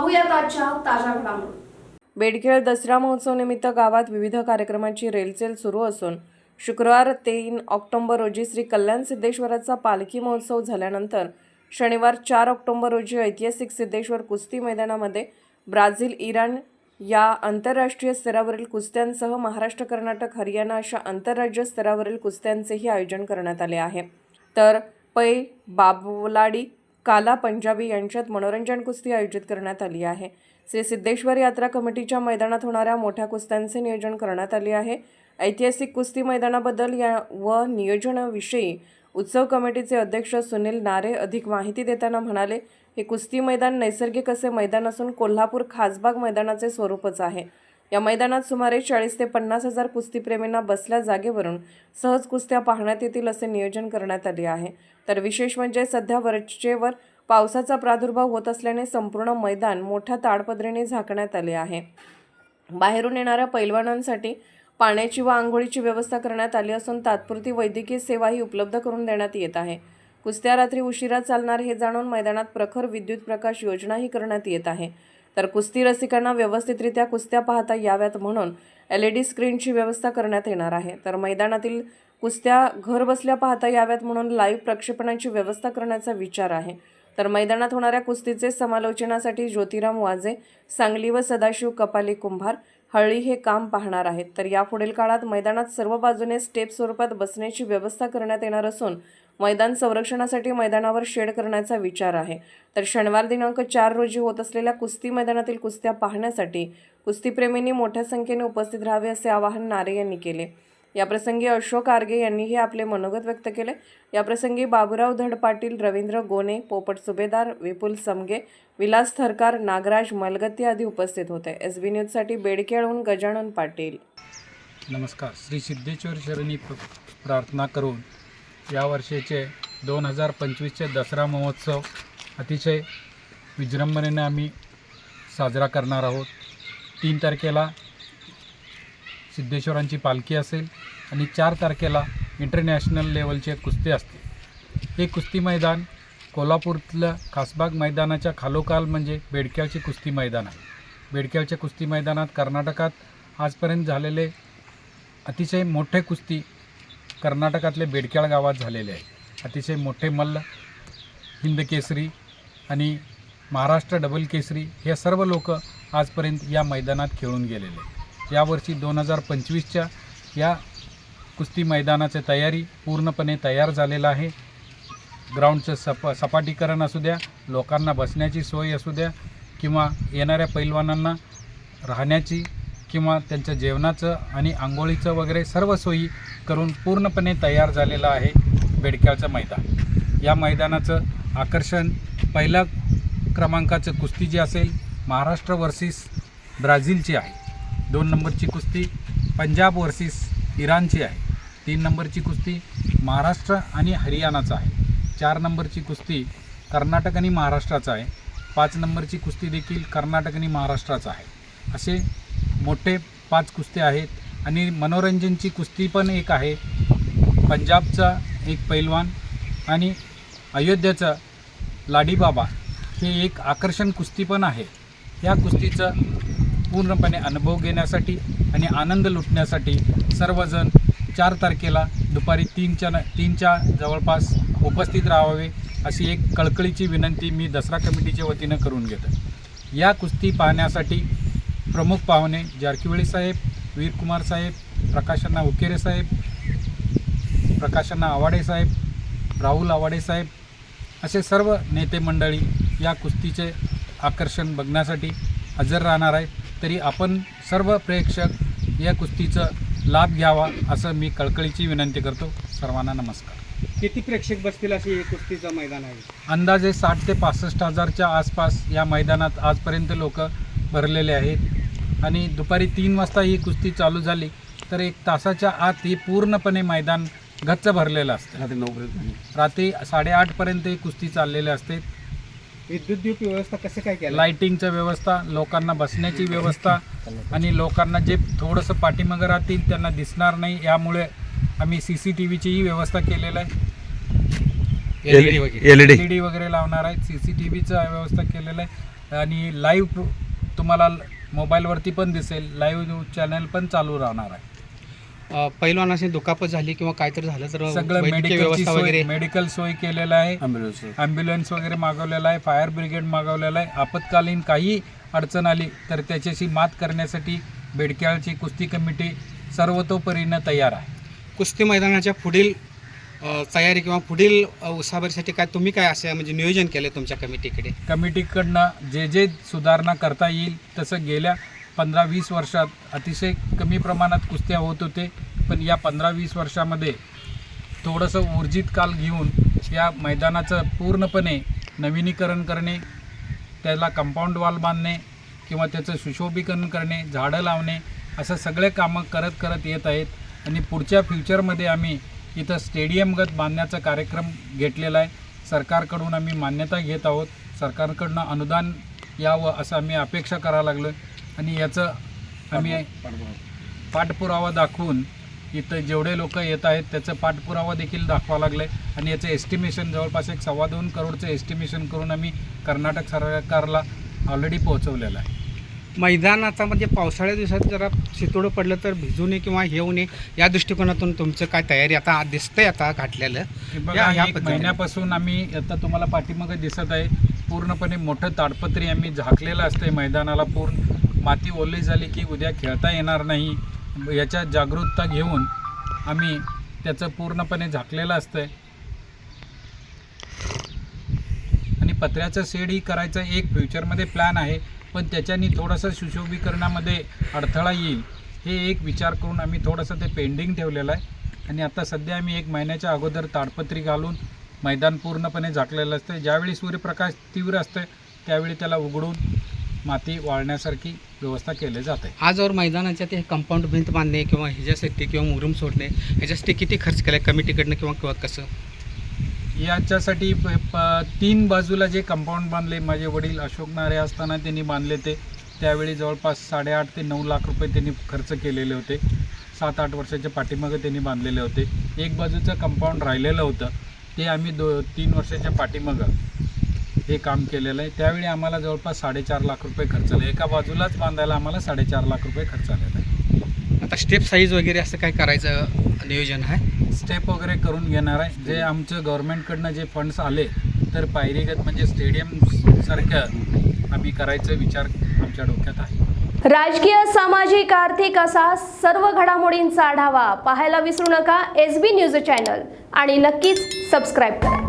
पाहूयात आजच्या ताज्या घडामोडी. बेडखेळ दसरा महोत्सव निमित्त गावात विविध कार्यक्रमांची रेलचेल सुरू असून शुक्रवार तीन ऑक्टोंबर रोजी श्री कल्याण सिद्धेश्वराचा पालखी महोत्सव झाल्यानंतर शनिवार चार ऑक्टोंबर रोजी ऐतिहासिक सिद्धेश्वर कुस्ती मैदानामध्ये ब्राझील इराण या आंतरराष्ट्रीय स्तरावरील कुस्त्यांसह महाराष्ट्र कर्नाटक हरियाणा अशा आंतरराज्य स्तरावरील कुस्त्यांचेही आयोजन करण्यात आले आहे. तर पै बाबलाडी काला पंजाबी यांच्यात मनोरंजन कुस्ती आयोजित करण्यात आली आहे. श्री सिद्धेश्वर यात्रा कमिटीच्या मैदानात होणाऱ्या मोठ्या कुस्त्यांचे नियोजन करण्यात आले आहे. ऐतिहासिक कुस्ती मैदानाबद्दल या व नियोजनाविषयी उत्सव कमिटीचे अध्यक्ष सुनील नारे अधिक माहिती देताना म्हणाले हे कुस्ती मैदान नैसर्गिक असे मैदान असून कोल्हापूर खासबाग मैदानाचे स्वरूपच आहे. या मैदानात सुमारे चाळीस ते पन्नास हजार कुस्तीप्रेमींना बसल्या जागेवरून सहज कुस्त्या पाहण्यात येतील असे नियोजन करण्यात आले आहे. तर विशेष म्हणजे सध्या वरचेवर पावसाचा प्रादुर्भाव होत असल्याने संपूर्ण मैदान मोठ्या ताडपदरीने झाकण्यात आले आहे. बाहेरून येणाऱ्या पैलवानांसाठी पाण्याची व आंघोळीची व्यवस्था करण्यात आली असून तात्पुरती वैद्यकीय सेवाही उपलब्ध करून देण्यात येत आहे. कुस्त्या रात्री उशिरा चालणार हे जाणून मैदानात प्रखर विद्युत प्रकाश योजनाही करण्यात येत आहे. तर कुस्ती रसिकांना व्यवस्थितरित्या कुस्त्या पाहता याव्यात म्हणून एल ई डी स्क्रीनची व्यवस्था करण्यात येणार आहे. तर मैदानातील कुस्त्या घर बसल्या पाहता याव्यात म्हणून लाईव्ह प्रक्षेपणाची व्यवस्था करण्याचा विचार आहे. तर मैदानात होणाऱ्या कुस्तीचे समालोचनासाठी ज्योतिराम वाजे सांगली व सदाशिव कपाली कुंभार हळी हे काम पाहणार आहेत. तर यापुढील काळात मैदानात सर्व बाजूने स्टेप स्वरूपात बसण्याची व्यवस्था करण्यात येणार असून मैदान संरक्षणासाठी मैदानावर शेड करण्याचा विचार आहे. तर शनिवार दिनांक चार रोजी होत असलेल्या कुस्ती मैदानातील कुस्त्या पाहण्यासाठी कुस्तीप्रेमींनी मोठ्या संख्येने उपस्थित राहावे असे आवाहन नारे यांनी केले. याप्रसंगी अशोक आर्गे यांनीही आपले मनोगत व्यक्त केले. याप्रसंगी बाबुराव धड पाटील रवींद्र गोने पोपट सुभेदार विपुल समगे विलास थरकार नागराज मलगत्ती आदी उपस्थित होते. एस बी न्यूजसाठी बेडकेळहून गजानन पाटील. नमस्कार. श्री सिद्धेश्वर शरणी प्रार्थना करून या वर्षीचे दोन हजार पंचवीसचे दसरा महोत्सव अतिशय विजृंभणेने आम्ही साजरा करणार आहोत. तीन तारखेला सिद्धेश्वरांची पालखी असेल आणि चार तारखेला इंटरनॅशनल लेवलचे कुस्ती असतील हे कुस्ती मैदान कोल्हापूरतलं खासबाग मैदानाच्या खालोखाल म्हणजे बेडक्यावचे कुस्ती मैदान आहे. बेडक्यावच्या कुस्ती मैदानात कर्नाटकात आजपर्यंत झालेले अतिशय मोठे कुस्ती कर्नाटकातले बेडक्याळ गावात झालेले आहे अतिशय मोठे मल्ल हिंद केसरी आणि महाराष्ट्र डबल केसरी हे सर्व लोक आजपर्यंत या मैदानात खेळून गेलेले आहेत. यावर्षी दोन हजार पंचवीसच्या या कुस्ती मैदानाची तयारी पूर्णपणे तयार झालेलं आहे ग्राउंडचं सप सपाटीकरण असू द्या लोकांना बसण्याची सोय असू द्या किंवा येणाऱ्या पैलवानांना राहण्याची किंवा त्यांच्या जेवणाचं आणि आंघोळीचं वगैरे सर्व सोयी करून पूर्णपणे तयार झालेलं आहे बेडक्याचं मैदान. या मैदानाचं आकर्षण पहिल्या क्रमांकाचं कुस्ती जी असेल महाराष्ट्र वर्सेस ब्राझीलची आहे. दोन नंबरची कुस्ती पंजाब वर्सेस इराणची आहे. तीन नंबरची कुस्ती महाराष्ट्र आणि हरियाणाचा आहे. चार नंबरची कुस्ती कर्नाटक आणि महाराष्ट्राचा आहे. पाच नंबरची कुस्ती देखील कर्नाटक आणि महाराष्ट्राचा आहे. असे मोठे पाच कुस्त्या आहेत आणि मनोरंजनची कुस्ती पण एक आहे. पंजाबचा एक पैलवान आणि अयोध्येचा लाडीबाबा हे एक आकर्षण कुस्ती पण आहे. या कुस्तीचा पूर्णपणे अनुभव घेण्यासाठी आणि आनंद लुटण्यासाठी सर्वजण चार तारखेला दुपारी तीनच्या न तीनच्या जवळपास उपस्थित राहावे अशी एक कळकळीची विनंती मी दसरा कमिटीच्या वतीनं करून घेतो. या कुस्ती पाहण्यासाठी प्रमुख पाहुणे जारकिवळी साहेब वीरकुमार साहेब प्रकाशन्ना उकेरे साहेब प्रकाशन्ना आवाडे साहेब राहुल आवाडे साहेब असे सर्व नेते मंडळी या कुस्तीचे आकर्षण बघण्यासाठी हजर राहणार आहेत. तरी आपण सर्व प्रेक्षक या कुस्तीचं लाभ घ्यावा असं मी कळकळीची विनंती करतो. सर्वांना नमस्कार. किती प्रेक्षक बसतील अशी हे कुस्तीचं मैदान आहे? अंदाजे साठ ते पासष्ट हजारच्या आसपास या मैदानात आजपर्यंत लोक भरलेले आहेत. आणि दुपारी तीन वाजता ही कुस्ती चालू झाली तर एक तासाच्या आत ही पूर्णपणे मैदान गच्च भरलेलं असतं. रात्री नऊ रात्री साडेआठपर्यंत ही कुस्ती चाललेली असते. विद्युत व्यवस्था कसं काय केलं? लाईटिंगचं व्यवस्था लोकांना बसण्याची व्यवस्था आणि लोकांना जे थोडंसं पाठीमागं राहतील त्यांना दिसणार नाही यामुळे आम्ही सी सी टी व्हीचीही व्यवस्था केलेलं आहे. L E D L D वगैरे लावणार आहेत. सी सी टी व्हीचं व्यवस्था केलेलं आहे. आणि लाईव्ह तुम्हाला मोबाईलवरती पण दिसेल लाईव्ह चॅनल पण चालू राहणार आहे. अ, पैलवानाशी दुखापत झाली किंवा काहीतरी झालं तर सगळं वैद्यकीय मेडिकलची व्यवस्था सोय वगैरे? मेडिकल सोय केलेलं आहे. ॲम्ब्युलन्स वगैरे मागवलेला आहे फायर ब्रिगेड मागवलेला आहे. आपत्कालीन काही अडचण आली तर त्याच्याशी मात करण्यासाठी बेडक्याळची कुस्ती कमिटी सर्वतोपरीनं तयार आहे. कुस्ती मैदानाच्या पुढील तयारी किंवा पुढील उसाभरीसाठी काय तुम्ही काय असं म्हणजे नियोजन केलं तुमच्या कमिटीकडे? कमिटीकडनं जे जे सुधारणा करता येईल तसं गेल्या पंधरा वीस वर्षात अतिशय कमी प्रमाणात कुस्त्या होत होते. पण या पंधरा वीस वर्षामध्ये थोडंसं ऊर्जित काल घेऊन या मैदानाचं पूर्णपणे नवीनीकरण करणे त्याला कंपाऊंड वॉल बांधणे किंवा त्याचं सुशोभीकरण करणे झाडं लावणे असं सगळे कामं करत करत येत आहेत. आणि पुढच्या फ्युचरमध्ये आम्ही इथं स्टेडियमगत बांधण्याचा कार्यक्रम घेतलेला आहे. सरकारकडून आम्ही मान्यता घेत आहोत. सरकारकडनं अनुदान यावं असं आम्ही अपेक्षा करायला लागलो आणि याचं आम्ही पाठपुरावा दाखवून इथं जेवढे लोक येत आहेत त्याचं पाठपुरावा देखील दाखवा लागलं आहे आणि याचं एस्टिमेशन जवळपास एक सव्वा दोन करोडचं एस्टिमेशन करून आम्ही कर्नाटक सरकारला ऑलरेडी पोहोचवलेलं आहे. मैदानाचा म्हणजे पावसाळ्या दिवसात जरा शितोडं पडलं तर भिजू नये किंवा होऊ नये या दृष्टिकोनातून तुमचं काय तयारी आता दिसतंय आता घातलेलं. महिन्यापासून आम्ही आता तुम्हाला पाठीमागे दिसत आहे. पूर्णपणे मोठं ताडपत्री आम्ही झाकलेलं असतंय मैदानाला. पूर्ण माती ओली झाली की उद्या खेळता येणार नाही. याच्या जागरूकता घेऊन आम्ही त्याचं पूर्णपणे झाकलेलं असतंय आणि पत्र्याचं शेडही करायचं एक फ्युचरमध्ये प्लॅन आहे पण त्याच्यानी थोडंसं सुशोभीकरणामध्ये अडथळा येईल. हे एक विचार करून आम्ही थोडंसं ते पेंडिंग ठेवलेलं आहे. आणि आता सध्या आम्ही एक महिन्याच्या अगोदर ताडपत्री घालून मैदान पूर्णपणे झाकलेलं असतं ज्यावेळी सूर्यप्रकाश तीव्र असतं त्यावेळी त्याला उघडून माती वाळण्यासारखी व्यवस्था केली जाते. आजवर मैदानाच्या ते कंपाऊंड भिंत बांधणे किंवा ह्याच्यासाठी किंवा मुरुम सोडणे ह्याच्यासाठी किती खर्च केला कमिटीकडनं किंवा किंवा कसं? याच्यासाठी प- प- तीन बाजूला जे कंपाऊंड बांधले माझे वडील अशोक नारे असताना त्यांनी बांधले ते. त्यावेळी जवळपास साडेआठ ते नऊ लाख रुपये त्यांनी खर्च केलेले होते. सात आठ वर्षाच्या पाठीमागे त्यांनी बांधलेले होते. एक बाजूचं कंपाऊंड राहिलेलं होतं. ते आम्ही दो तीन वर्षाच्या पाठीमागं हे काम केलेलं आहे. त्यावेळी आम्हाला जवळपास साडेचार लाख रुपये खर्च आले. एका बाजूलाच बांधायला आम्हाला साडेचार लाख रुपये खर्च आलेला आहे. आता स्टेप साईज वगैरे असं काय करायचं नियोजन आहे? स्टेप वगैरे करून घेणार आहे. जे आमचं गव्हर्नमेंटकडनं जे फंड्स आले तर पायरीगत म्हणजे स्टेडियम सारखं आम्ही करायचा विचार आमच्या डोक्यात आहे. राजकीय सामाजिक आर्थिक असा सर्व घडामोडींचा आढावा पाहायला विसरू नका. एस बी न्यूज चॅनल आणि नक्कीच सबस्क्राईब करा.